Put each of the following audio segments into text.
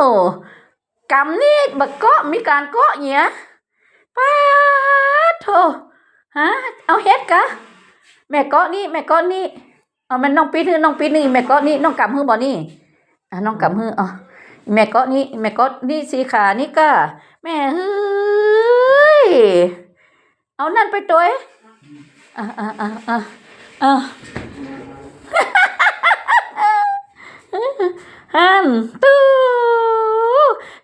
วกำนี่บักเกาะมีการเกาะเนี้ยป้าโถฮะเอาเฮ็ดกะแม่เกาะนี่แม่เกาะนี่เอามันน้องปีถือน้องปีนี่แม่เกาะนี่น้องกำฮือบ่นี่อะน้องกำฮืออ๋อแม่เกาะนี่แม่เกาะนี่สีขานี่ก็แม่เฮ้ยเอานั่นไปตัวอ้ยอะอะอะอะอะฮันตู้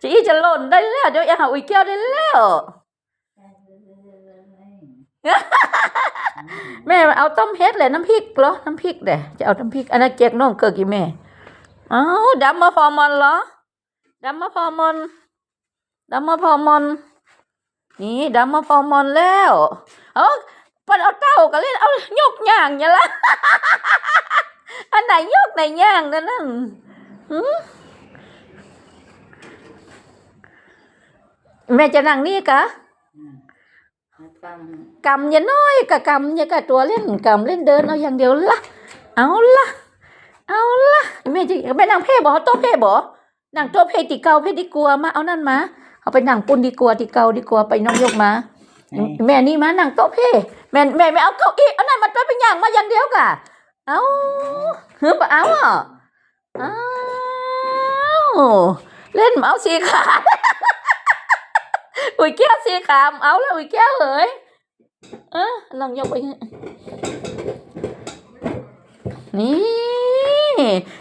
จะอีจะหล่นได้แล้วเดี๋ยวอย่าหาอุ้ยแก้วได้แล้วแม่เอาต้มเฮ็ดเลยน้ำพริกเหรอน้ำพริกเด้จะเอาน้ำพริกอันนั้นเจ๊กน้องเกิดกี่แม่เอ้าดำมาพอมอนเหรอดำมาพอมอนดำมาพอมอนนี่ดำมาพอมอนแล้วเอ้าเปันเอาเต้าก็เล่นเอายกย่างอย่าละอันไหนยกไหนย่างนั่นนั่นหืม แม่จะนั่งนี่กะกำอย่าน้อยกะกำอย่ากะตัวเล่นกำเล่นเดินเอาอย่างเดียวละเอาละเอาละแม่จะแม่นางเพ่บ่โต๊ะเพ่บ่นางโต๊ะเพ่ติเกาเพ่ติกลัวมาเอานั่นมาเอาไปนั่งปุ่นดีกว่าติเกาดีกว่าไปน้องยกมาแม่นี่มานั่งโต๊ะเพ่แม่แม่ไม่เอาเก้าอี้เอานั่นมาตัวเป็นอย่างมาอย่างเดียวกะเอาเฮ้ยบ่เอาอะเอาเล่นเมาส์สีขา อุ้ยแก้วสีขามเอาแล้วอุ้ยแก้วเอ๋ยเออลองยกไปนี่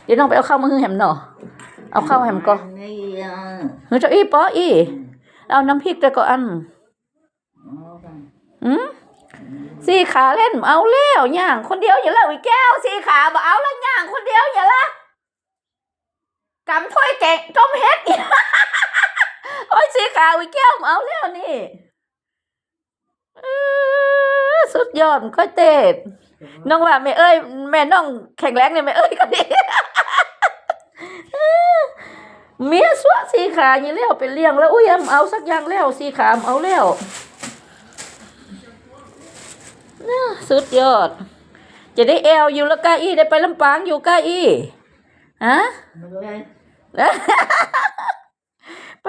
เดี๋ยวน้องไปเอาข้าวมาให้แหมหน่อเอาข้าวแหมก่อนนี่อะเฮ้ยเจ้าอี้ปออีเอาน้ำพริกแต่ก็อันอืมสีขาเล่นเอาแล้วย่างคนเดียวอย่าละอุ้ยแก้วสีขาบ่เอาแล้วย่างคนเดียวอย่าละกำถ้วยแกงต้มเฮ็ดอีกโอ้ ยสีขาอุ้ยแก้วเอาแล้วนี่เออสุดยอดก็เต็ดน้องว่าแม่เอ้ยแม่น้องแข็งแรงเนี่ยแม่เอ้ยก็ดีเมียสวะสีขาอย่างแล้วไปเลี้ยงแล้วอุ้ยเอาสักอย่างแล้วสีขามเอาแล้วน่าสุดยอด จะได้แอลอยู่แล้วกาอี้ได้ไปลำปางอยู่กาอี้ฮะไม่เ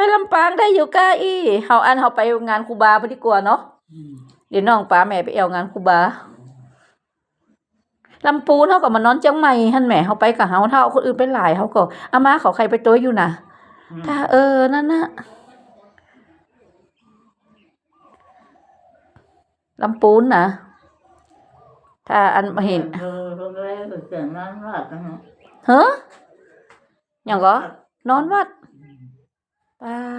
ลยไปลำปางได้อยู่กาอี้เฮาอันเฮาไปงานครูบาพอดีกว่าเนาะอืมเดี๋ยวน้องป้าแม่ไปแอวงานครูบาลำปูนเฮาก็มานอนเจียงใหม่หั่นแหม่เฮาไปกับเฮาถ้าเอาคนอื่นไปหลายเฮาก็อามาเขาใครไปตัวอยู่น่ะถ้าเออนั่นน่ะลำปูนนะถ้าอันเห็นเออเราเลยไปเกิดน้ำรอดนะฮะเฮ้ออย่างก็นอนวัด ป้า